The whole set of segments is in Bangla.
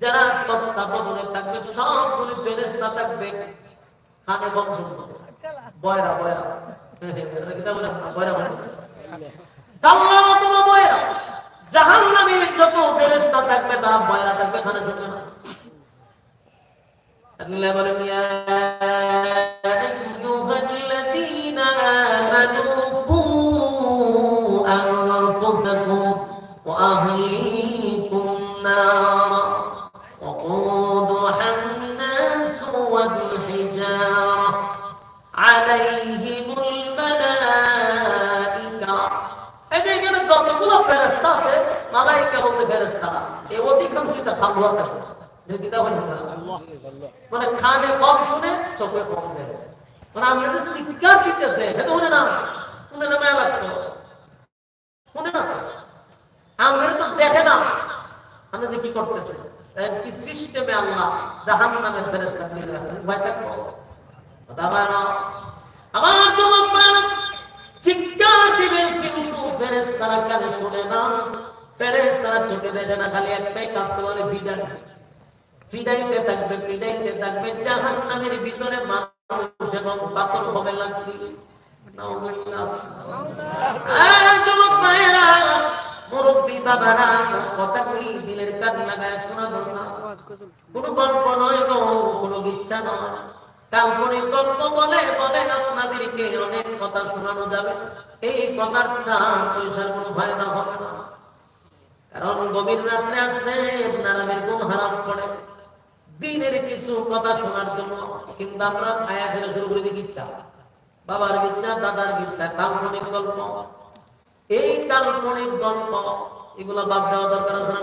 যারা তত্ত্বাবধানে থাকবে, সবগুলি ফেরেশতা থাকবে। খানে বংশ বয়রা বয়রা। বয়রা তোমা বয়রা। জাহান্নামের যত ফেরেশতা থাকবে, তারা বয়রা থাকবে, খানে শুনবে না। বলেন মালাইকা বলতে ফেরেশতা এই অধিকাংশটা খামুয়া থাকে। মানে খানে কম শুনে চোখে কম দেখে। মানে আমরা যে শিক্ষা দিতেছে এটা শুনে না শুনে না মেয়া লাগতো শুনে না আমরা তো। দেখে না। আমাদের কি করতেছে? একটি সিস্টেমে আল্লাহ জাহান নামের ফেরেস্তা দিয়ে রাখছেন ভয় থাকব? কথা হয় না আমার যুবক চিৎকার দিবে কিন্তু ফেরেস্তারা কানে শুনে না। ফেরেস্তারা চোখে দেখে না, খালি একটাই কাজ করে ভিড়ান ফিদাইতে থাকবে ফিদাইতে থাকবে। জাহান নামের ভিতরে মানুষ এবং পাথর হবে লাগবে। আপনাদেরকে অনেক কথা শোনানো যাবে। এই কথার চার পয়সার কোনো ফায়দা হবে না। কারণ গভীর রাত্রে আসছে নারামের ঘুম হারাম পড়ে দিনের কিছু কথা শোনার জন্য কিন্তু আমরা আয়া ছেড়ে শুরু করে দিই ইচ্ছা বাবার ইচ্ছা দাদার ইচ্ছা কাল্পনিক গল্প। এই কাল্পনিক গল্প, এগুলো বাদ দেওয়া দরকার আছে না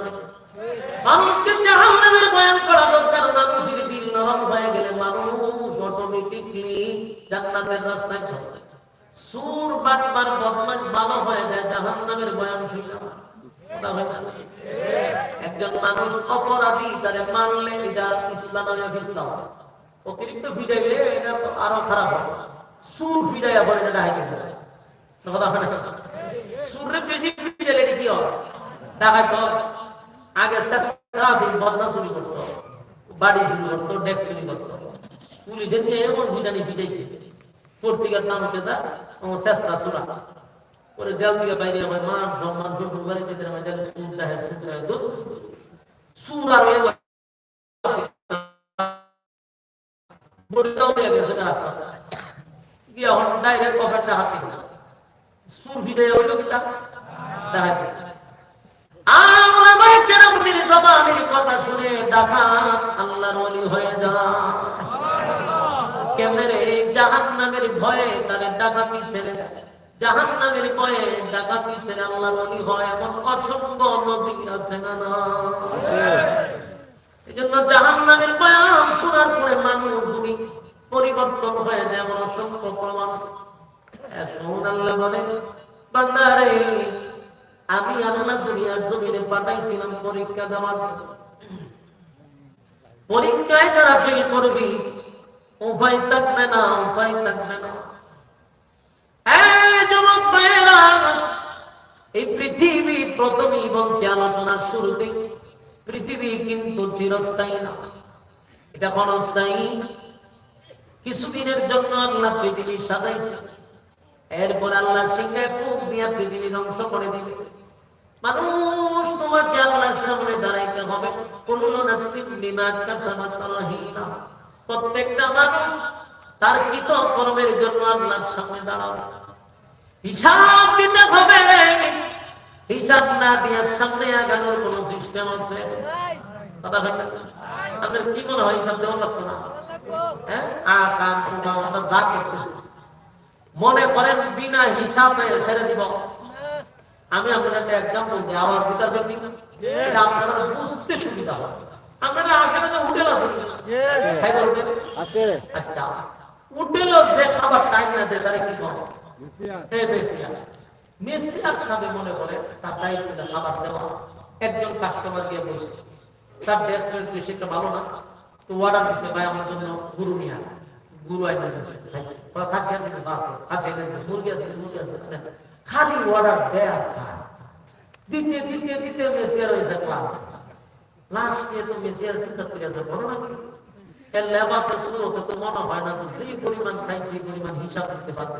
মানুষকে জাহান্নামের বয়ান করা দরকার। মানুষের দিল নরম হয়ে গেলে মানুষ অটোমেটিকলি জান্নাতের রাস্তায় সুর বাটবার বদমাশ ভালো হয়ে যায়, জাহান্নামের বয়ান শুনলে। কথা না একজন মানুষ অপরাধী, তারে মানলে এটা ইসলাম ইসলাম। অতিরিক্ত ফিরে গেলে এটা আরও খারাপ হবে। সুর ফিরাইয়া পরে এটা হাইতে যায় কথা বেশি ফিরে গেলে কি হবে? দেখাই আগে চেষ্টা আছে বদনা চুরি করতো, বাড়ি চুরি করতো, ডেক চুরি করতো। পুলিশের নিয়ে এমন বিদানি ফিটাইছে পত্রিকার নাম হতে যা চেষ্টা পরে জেল থেকে বাইরে আমার মান সম্মান শ্বশুর বাড়ি যেতে আমার জেলে সুর দেখে সুর দেখে সুর আর গিয়ে এখন ডাইরেক্ট পকেটটা হাতে সুর ফিরে হইল কিটা দেখা গেছে কথা শুনে দেখা আল্লাহর হয়ে যা। কেমনে রে? জাহান্নামের ভয়ে তাদের ডাকাতি ছেড়ে দেয়। জাহান্নামের ভয়ে ডাকাতি ছেড়ে আল্লাহর ওলি হয় এমন অসংখ্য আছে না না? এই জন্য জাহান্নামের বয়ান শোনার পরে মানুষ ভূমি পরিবর্তন হয়ে যায় এমন অসংখ্য প্রমাণ আছে। শোন আল্লাহ বলে বান্দারে আমি আল্লাহ দুনিয়ার জমিনে পাঠাইছিলাম পরীক্ষা দেওয়ার জন্য। পরীক্ষায় যারা ফেল করবি উপায় থাকবে না উপায় থাকবে না। ভাইয়েরা, এই পৃথিবী প্রথমেই বলছে আলোচনার শুরুতে পৃথিবী কিন্তু চিরস্থায়ী না। এটা ক্ষণস্থায়ী। কিছুদিনের জন্য আল্লাহ পৃথিবী সাজাইছে। এরপর আল্লাহ সিংহায় ফুক দিয়া পৃথিবী ধ্বংস করে দিবে। মানুষ তোমাকে আল্লাহর সামনে দাঁড়াইতে হবে। কুল্লু নাফসিন বিমা কাসাবাত প্রত্যেকটা মানুষ তার কৃত কর্মের জন্য আল্লাহর সামনে দাঁড়াবে। হিসাব দিতে হবে। হিসাব না দিয়ে সামনে আগানোর কোন সিস্টেম আছে? কথা আপনার কি মনে হয় হিসাব দেওয়া লাগতো না? হ্যাঁ? যা করতেছি। মনে করেন বিনা হিসাবে ছেড়ে দিব। আমি আপনার একটা এক্সাম্পল দিই আওয়াজ দিতে পারবেন আপনারা বুঝতে সুবিধা হবে। আপনারা আশেপাশে হোটেল আছে হোটেল? আচ্ছা। হোটেলও যে খাবার টাইম না দেয় তারা কি করে? মনে একজন কাস্টমার গিয়ে বসে তার ড্রেস ফ্রেস বেশি একটা ভালো না। তো অর্ডার দিছে ভাই আমার জন্য গুরু নিয়ে গুরু আইনা দিছে খাসি আছে কিন্তু আছে খাসি এনে দিছে, মুরগি আছে মুরগি আছে। খালি লাস্ট নিয়ে মনে হয় না যে পরিমাণ খাই পরিমাণ হিসাব দিতে পারবে।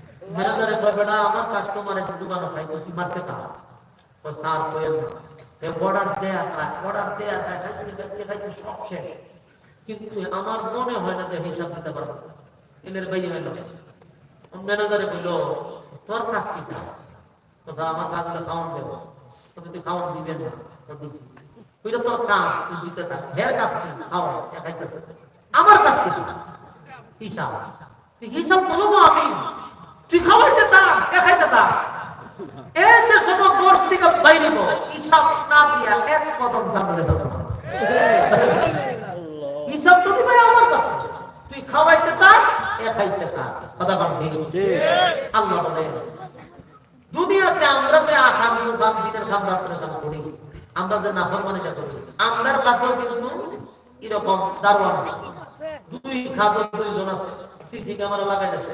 ম্যানেজারে কবে না, আমার কাস্টমার এসে দোকানে খাইতে তুই মারতে কা ও স্যার কইেন না এ অর্ডার দেয়া খায় অর্ডার দেয়া খায় খাইতে খাইতে খাইতে সব শেষ। কিন্তু আমার মনে হয় না যে হিসাব দিতে পারব। এদের বাইরে মেলা ম্যানেজারে কইল, তোর কাজ কি কাজ? কথা আমার কাজ হলে খাওয়ান দেবো। তোকে তুই খাওয়ান দিবেন না তো দিছি। ওইটা তোর কাজ তুই দিতে থাক। হের কাজ কি? খাওয়ান খাইতেছে আমার কাজ কি? হিসাব। তুই হিসাব বলব আমি। তুই খাওয়াইতে এ খাইতে থাক এই যে থেকে বাইরে হিসাব না দিয়া এক কদম সামনে যেতে হিসাব তো দিবে আমার কাছে। তুই খাওয়াইতে থাক এ খাইতে থাক কথা ঠিক আল্লাহ বলে, দুনিয়াতে আমরা যে আসাম খাম দিনের খাম রাত্রে খাম করি আমরা যে নাফরমানিটা করি আমরার কাছেও কিন্তু এরকম দারোয়ান আছে। দুই খাদক দুইজন আছে, সিসি ক্যামেরা লাগাইতেছে।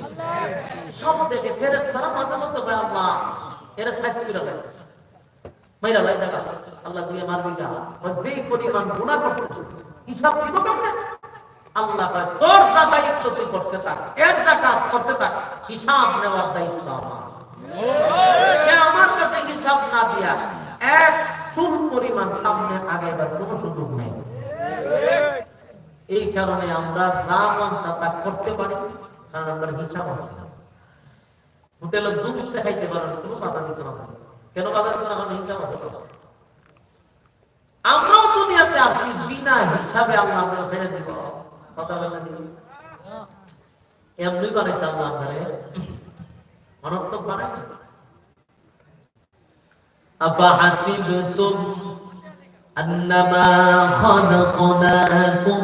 সব দেশে ফেরেস তারা মাঝে মধ্যে আল্লাহ, এরা সাইজ করে দেয়। লাই জায়গা আল্লাহ দিয়ে মারবি না। যে পরিমাণ গুণা করতেছে, হিসাব দিব কেমনে? আল্লাহ কয়, তোর যা দায়িত্ব তুই করতে থাক, এর যা কাজ করতে থাক, হিসাব নেওয়ার দায়িত্ব আমার। সে আমার কাছে হিসাব না দিয়া এক চুল পরিমাণ সামনে আগাইবার কোনো সুযোগ নেই। এই কারণে আমরা যা মন করতে পারি। কারণ আমরা হিসাব আছে হোটেলে দুধ সে খাইতে পারো না কোনো বাধা দিতে না কেন বাধা দিতে না কারণ হিসাব আছে তো। আমরাও দুনিয়াতে আছি বিনা হিসাবে আল্লাহ আমরা ছেড়ে দিব কথা বলে দিব এমনি বানাইছে আল্লাহ আপনারে অনর্থক বানায় না أفحسبتم أنما خلقناكم